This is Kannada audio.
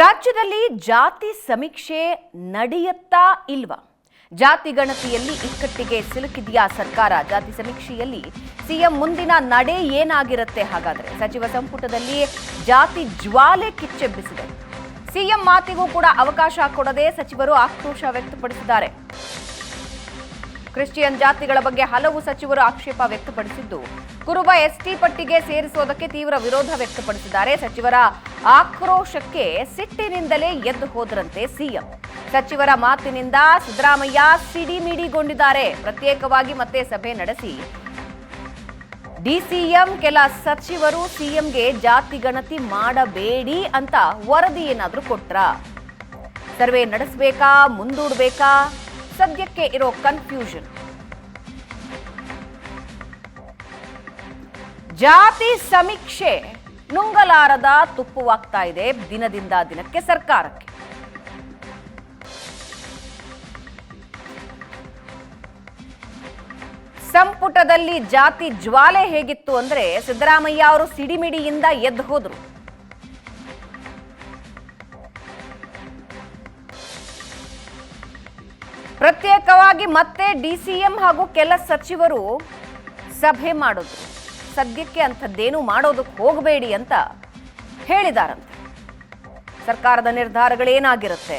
ರಾಜ್ಯದಲ್ಲಿ ಜಾತಿ ಸಮೀಕ್ಷೆ ನಡೆಯುತ್ತಾ ಇಲ್ವಾ? ಜಾತಿ ಗಣತಿಯಲ್ಲಿ ಇಕ್ಕಟ್ಟಿಗೆ ಸಿಲುಕಿದೆಯಾ ಸರ್ಕಾರ? ಜಾತಿ ಸಮೀಕ್ಷೆಯಲ್ಲಿ ಸಿಎಂ ಮುಂದಿನ ನಡೆ ಏನಾಗಿರುತ್ತೆ ಹಾಗಾದ್ರೆ? ಸಚಿವ ಸಂಪುಟದಲ್ಲಿ ಜಾತಿ ಜ್ವಾಲೆ ಕಿಚ್ಚೆಬ್ಬಿಸಿದೆ. ಸಿಎಂ ಮಾತಿಗೂ ಕೂಡ ಅವಕಾಶ ಕೊಡದೆ ಸಚಿವರು ಆಕ್ರೋಶ ವ್ಯಕ್ತಪಡಿಸಿದ್ದಾರೆ. ಕ್ರಿಶ್ಚಿಯನ್ ಜಾತಿಗಳ ಬಗ್ಗೆ ಹಲವು ಸಚಿವರು ಆಕ್ಷೇಪ ವ್ಯಕ್ತಪಡಿಸಿದ್ದು, ಕುರುಬ ಎಸ್ಟಿ ಪಟ್ಟಿಗೆ ಸೇರಿಸೋದಕ್ಕೆ ತೀವ್ರ ವಿರೋಧ ವ್ಯಕ್ತಪಡಿಸಿದ್ದಾರೆ. ಸಚಿವರ ಆಕ್ರೋಶಕ್ಕೆ ಸಿಟ್ಟಿನಿಂದಲೇ ಎದ್ದು ಹೋದರಂತೆ ಸಿಎಂ. ಸಚಿವರ ಮಾತಿನಿಂದ ಸಿದ್ದರಾಮಯ್ಯ ಸಿಡಿಮಿಡಿಗೊಂಡಿದ್ದಾರೆ ಪ್ರತ್ಯೇಕವಾಗಿ ಮತ್ತೆ ಸಭೆ ನಡೆಸಿ. ಡಿಸಿಎಂ ಕೆಲ ಸಚಿವರು ಸಿಎಂಗೆ ಜಾತಿ ಗಣತಿ ಮಾಡಬೇಡಿ ಅಂತ ವರದಿ ಏನಾದರೂ ಕೊಟ್ರ? ಸರ್ವೆ ನಡೆಸಬೇಕಾ? ಮುಂದೂಡಬೇಕಾ? ಸದ್ಯಕ್ಕೆ ಇರೋ ಕನ್ಫ್ಯೂಷನ್ ಜಾತಿ ಸಮೀಕ್ಷೆ ನುಂಗಲಾರದ ತುಪ್ಪುವಾಗ್ತಾ ಇದೆ ದಿನದಿಂದ ದಿನಕ್ಕೆ ಸರ್ಕಾರಕ್ಕೆ. ಸಂಪುಟದಲ್ಲಿ ಜಾತಿ ಜ್ವಾಲೆ ಹೇಗಿತ್ತು ಅಂದ್ರೆ ಸಿದ್ದರಾಮಯ್ಯ ಅವರು ಸಿಡಿಮಿಡಿಯಿಂದ ಎದ್ದು ಹೋದ್ರು. ಪ್ರತ್ಯೇಕವಾಗಿ ಮತ್ತೆ ಡಿಸಿಎಂ ಹಾಗೂ ಕೆಲ ಸಚಿವರು ಸಭೆ ಮಾಡೋದು. ಸದ್ಯಕ್ಕೆ ಅಂಥದ್ದೇನು ಮಾಡೋದಕ್ಕೆ ಹೋಗಬೇಡಿ ಅಂತ ಹೇಳಿದಾರಂತೆ. ಸರ್ಕಾರದ ನಿರ್ಧಾರಗಳೇನಾಗಿರುತ್ತೆ?